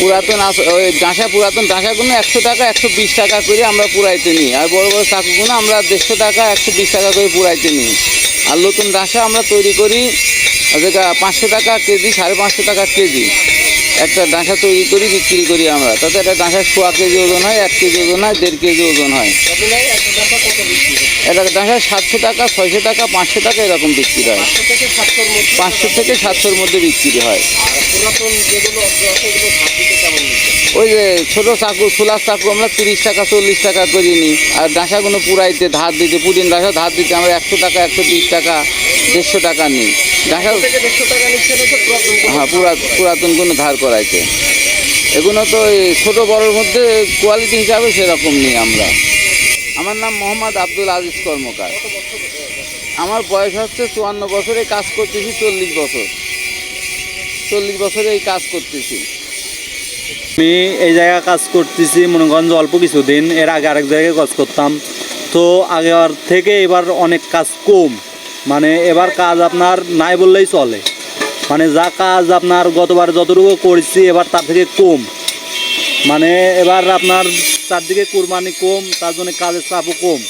পুরাতন ওই ডাঁসা পুরাতন ডাঁসাগুলো একশো টাকা, একশো বিশ টাকা করে আমরা পুরাইতে নিই। আর বড় বড় চাকুগুলো আমরা দেড়শো টাকা, একশো বিশ টাকা করে পুরাইতে নিই। আর নতুন ডাঁসা আমরা তৈরি করি যেটা পাঁচশো টাকা কেজি, সাড়ে পাঁচশো টাকা কেজি। একটা ডাঁসা তৈরি করি, বিক্রি করি আমরা। তাতে একটা ডাঁসা সোয়া কেজি ওজন হয়, এক কেজি ওজন হয়, দেড় কেজি ওজন হয়। এটা ডাঁসা সাতশো টাকা ছয়শো টাকা পাঁচশো টাকা এরকম বিক্রি হয়। পাঁচশো থেকে সাতশোর মধ্যে? বিক্রি হয়। ওই যে ছোটো চাকু খোলার চাকু আমরা তিরিশ টাকা চল্লিশ টাকা করে নিই। আর ডাঁসাগুলো পুরাইতে ধার দিতে পুদিন ডাঁসা ধার দিতে আমরা একশো টাকা একশো বিশ টাকা দেড়শো টাকা নিই। ডাঁসা হ্যাঁ পুরা পুরাতন কোনো ধার করাইতে। এগুলো তো ওই ছোটো বড়োর মধ্যে কোয়ালিটি হিসাবে সেরকম নিই আমরা। আমার নাম মোহাম্মদ আব্দুল আজিজ কর্মকার। আমার বয়স হচ্ছে চুয়ান্ন বছরে কাজ করতেছি চল্লিশ বছর। চল্লিশ বছরে এই কাজ করতেছি। আমি এই জায়গায় কাজ করতেছি মনোগঞ্জ অল্প কিছুদিন। এর আগে আরেক জায়গায় কাজ করতাম। তো আগের থেকে এবার অনেক কাজ কম। মানে এবার কাজ আপনার নাই বললেই চলে। মানে যা কাজ আপনার গতবার যতটুকু করেছি, এবার তার থেকে কম। মানে এবার আপনার চারদিকে কুরবানি কম, তার জন্য কাজের চাপও কম।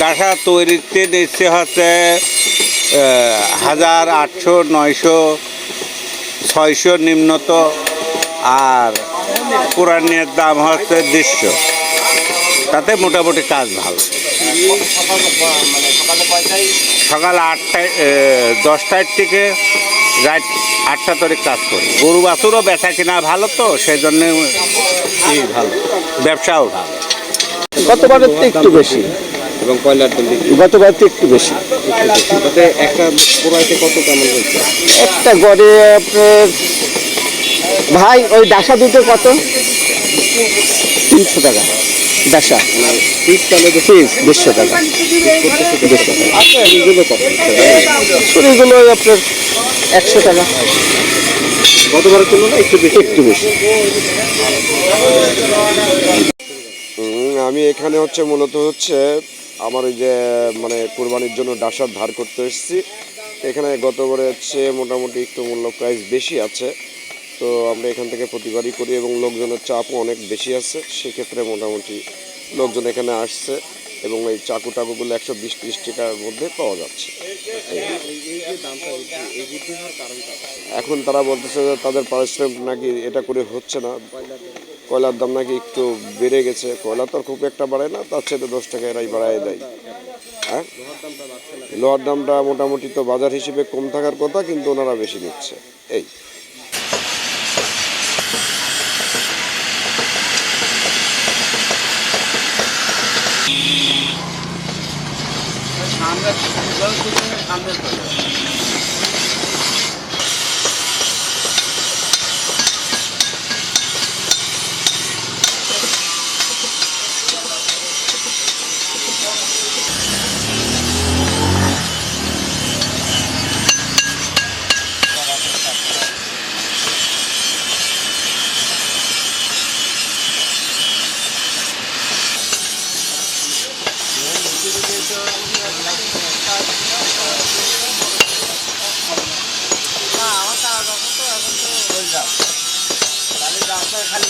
ডাসা তৈরিতে নিচ্ছে হচ্ছে হাজার আটশো, নয়শো, ছয়শো নিম্নত, আর কোরআনের দাম হচ্ছে দেড়শো। তাতে মোটামুটি কাজ ভালো। সকাল আটটায় দশটার থেকে রাত আটটা তরিক কাজ করি। গরু বাছুরও বেচা কিনা ভালো তো সেই জন্য ভালো ব্যবসাও ভালো। গতবারের তো একটু বেশি? এবং কয়লার দাম গতবার তো একটু বেশি। তাতে একটা পুরাইতে কত কেমন হচ্ছে একটা গড়ে আপনার ভাই ওই ডাসা দুটো কত? তিনশো টাকা। ডাসা। পিস তাহলে পিস দেড়শো টাকা। দেড়শো টাকা। আচ্ছা আপনার একশো টাকা। গতবারের তুলনায় একটু বেশি। একটু বেশি। আমি এখানে হচ্ছে মূলত হচ্ছে আমার ওই যে মানে কোরবানির জন্য ডাসার ধার করতে এসেছি। এখানে গতবারে হচ্ছে মোটামুটি একটু মূল্য প্রাইস বেশি আছে। তো আমরা এখান থেকে প্রতিবারই করি এবং লোকজনের চাপও অনেক বেশি আছে। সেক্ষেত্রে মোটামুটি লোকজন এখানে আসছে। এবং এই চাকু টাকুগুলো একশো বিশ ত্রিশ টাকার মধ্যে পাওয়া যাচ্ছে। এখন তারা বলতেছে যে তাদের পারিশ্রমিক নাকি এটা করে হচ্ছে না। কয়লার দাম নাকি একটু বেড়ে গেছে। কয়লা তো খুব একটা বাড়ায় না, তার চেয়ে দশ টাকা এরাই বাড়াই দেয়। হ্যাঁ? লোহার দামটা মোটামুটি তো বাজার হিসেবে কম থাকার কথা, কিন্তু ওনারা বেশি নিচ্ছে। এই। Amerika'da.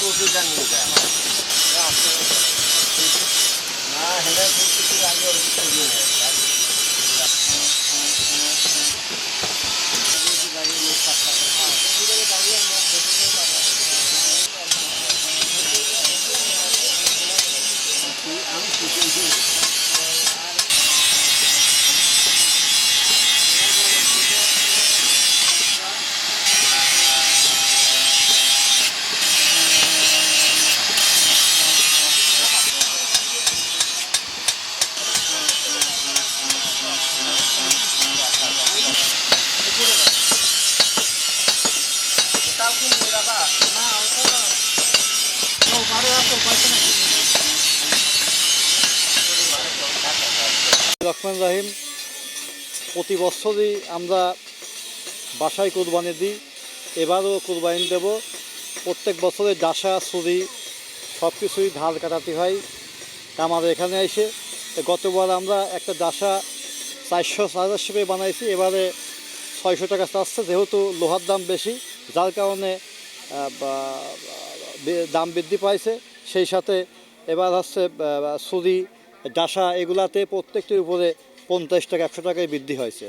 交是这样子的。রহমান রাহিম, প্রতি বছরই আমরা বাসায় কোরবানি দিই, এবারও কোরবানি দেব। প্রত্যেক বছরে ডাসা, ছুরি সব কিছুই ধার কাটাতে হয় আমাদের এখানে এসে। গতবার আমরা একটা ডাসা চারশো সাড়ে চারশো বানাইছি, এবারে ছয়শো টাকা চাচ্ছে, যেহেতু লোহার দাম বেশি, যার কারণে দাম বৃদ্ধি পাইছে। সেই সাথে এবার হচ্ছে সুদি ডাসা এগুলাতে প্রত্যেকটির উপরে পঞ্চাশ টাকা একশো টাকায় বৃদ্ধি হয়েছে।